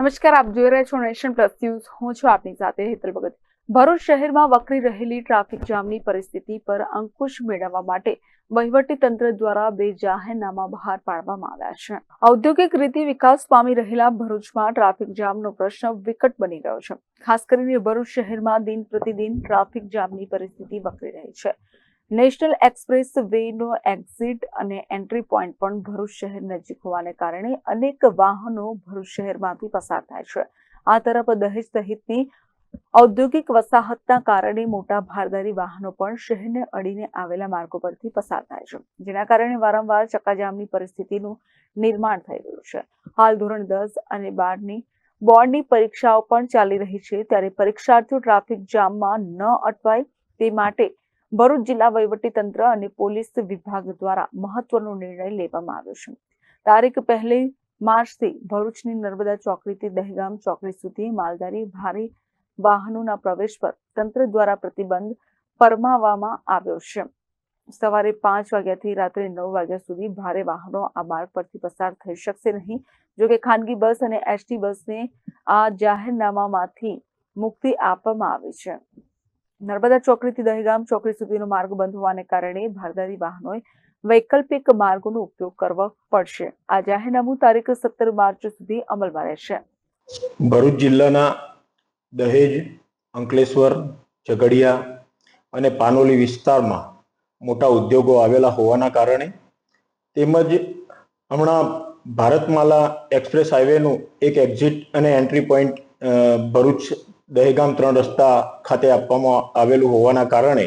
નમસ્કાર, આપ જોઈ રહ્યા છો નેશન પ્લસ ન્યૂઝ. હું છું આપની સાથે હેતલ ભગત. ભરૂચ શહેરમાં વકરી રહેલી ટ્રાફિક જામની પરિસ્થિતિ પર અંકુશ મેળવવા માટે વહીવટી તંત્ર દ્વારા બે જાહેરનામા બહાર પાડવામાં આવ્યા છે. ઔદ્યોગિક રીતે વિકાસ પામી રહેલા ભરૂચમાં ટ્રાફિક જામનો પ્રશ્ન વિકટ બની ગયો છે. ખાસ કરીને ભરૂચ શહેરમાં દિન પ્રતિદિન ટ્રાફિક જામની પરિસ્થિતિ વકરી રહી છે. નેશનલ એક્સપ્રેસ વેનો એક્ઝિટ અને એન્ટ્રી પોઈન્ટ પણ ભરૂચ શહેર નજીક હોવાને કારણે અનેક વાહનો ભરૂચ શહેરમાંથી પસાર થાય છે. આ તરફ દહેજ સહિતની ઔદ્યોગિક વસાહતના કારણે મોટા ભારદારી વાહનો પણ શહેરને અડીને આવેલા માર્ગો પરથી પસાર થાય છે, જેના કારણે વારંવાર ચક્કાજામની પરિસ્થિતિનું નિર્માણ થઈ રહ્યું છે. હાલ ધોરણ દસ અને બારની બોર્ડની પરીક્ષાઓ પણ ચાલી રહી છે, ત્યારે પરીક્ષાર્થીઓ ટ્રાફિક જામમાં ન અટવાય તે માટે ભરૂચ જિલ્લા તંત્ર અને પોલીસ વિભાગ દ્વારા મહત્વનો નિર્ણય લેવામાં આવ્યો છે. તારીખ પહેલી માર્ચથી ભરૂચની નર્મદા ચોકડીથી દહેગામ ચોકડી સુધી માલધારી ભારે વાહનોના પ્રવેશ પર તંત્ર દ્વારા પ્રતિબંધ ફરમાવવામાં આવ્યો છે. સવારે પાંચ વાગ્યાથી રાત્રે નવ વાગ્યા સુધી ભારે વાહનો આ માર્ગ પરથી પસાર થઈ શકશે નહીં. જોકે ખાનગી બસ અને એસટી બસને આ જાહેરનામામાંથી મુક્તિ આપવામાં આવી છે. નર્મદા ચોકડીથી દહેગામ ચોકડી સુધીનો માર્ગ બંધ હોવાને કારણે ભારદારી વાહનોએ વૈકલ્પિક માર્ગોનો ઉપયોગ કરવો પડશે. આ જાહેરનામું તારીખ સત્તર માર્ચ સુધી અમલમાં રહેશે. ભરૂચ જિલ્લાના દહેજ, અંકલેશ્વર, ઝઘડિયા અને પાનોલી વિસ્તારમાં મોટા ઉદ્યોગો આવેલા હોવાના કારણે તેમજ હમણાં ભારતમાલા એક્સપ્રેસ હાઈવેનું એક એક્ઝિટ અને એન્ટ્રી પોઈન્ટ ભરૂચ દહેગામ ત્રણ રસ્તા ખાતે આપવામાં આવેલું હોવાના કારણે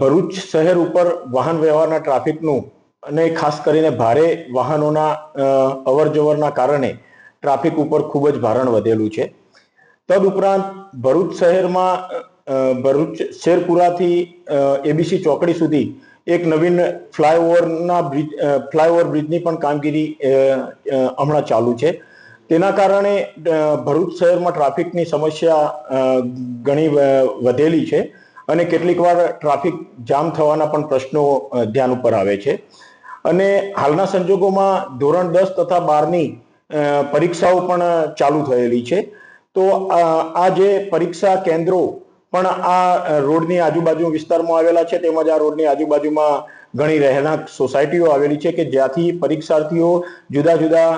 ભરૂચ શહેર ઉપર વાહન વ્યવહારના ટ્રાફિકનું અને ખાસ કરીને ભારે વાહનોના અવર જવરના કારણે ટ્રાફિક ઉપર ખૂબ જ ભારણ વધેલું છે. તદુપરાંત ભરૂચ શહેરમાં ભરૂચ શેરપુરાથી એબીસી ચોકડી સુધી એક નવીન ફ્લાયઓવરના બ્રિજ ફ્લાયઓવર બ્રિજની પણ કામગીરી હમણાં ચાલુ છે. તેના કારણે ભરૂચ શહેરમાં ટ્રાફિકની સમસ્યા ઘણી વધેલી છે અને કેટલીક વાર ટ્રાફિક જામ થવાના પણ પ્રશ્નો ધ્યાન ઉપર આવે છે. અને હાલના સંજોગોમાં ધોરણ દસ તથા બારની પરીક્ષાઓ પણ ચાલુ થયેલી છે. તો આ જે પરીક્ષા કેન્દ્રો પણ આ રોડની આજુબાજુ વિસ્તારમાં આવેલા છે, તેમજ આ રોડની આજુબાજુમાં ઘણી રહેણાંક સોસાયટીઓ આવેલી છે કે જ્યાંથી પરીક્ષાર્થીઓ જુદા જુદા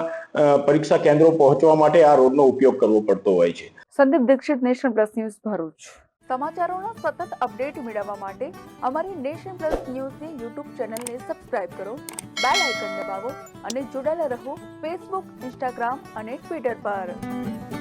પરીક્ષા કેન્દ્રો પહોંચવા માટે આ રોડનો ઉપયોગ કરવો પડતો હોય છે. Sandeep Dixit nation plus news Bharuch. સમાચારોનો સતત અપડેટ મેળવવા માટે અમારી નેશન પ્લસ ન્યૂઝની યુટ્યુબ ચેનલને સબસ્ક્રાઇબ કરો બેલ આઇકન દબાવો અને જોડાયેલા રહો ફેસબુક ઇન્સ્ટાગ્રામ અને ટ્વિટર પર.